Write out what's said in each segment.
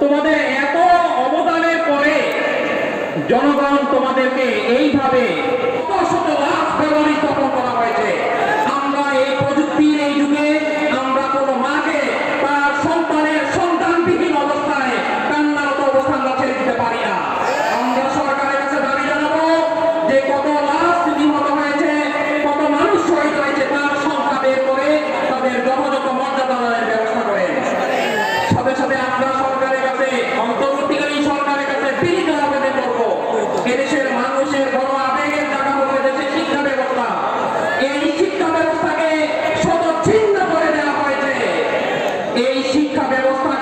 তোমাদের এত অবদানের পরে জনগণ তোমাদেরকে এইভাবে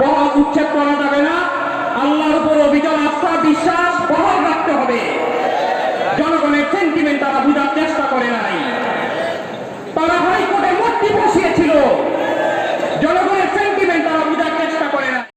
বহল উচ্ছেদ করা যাবে না। আল্লাহর উপর অভিযান আস্থা বিশ্বাস বহল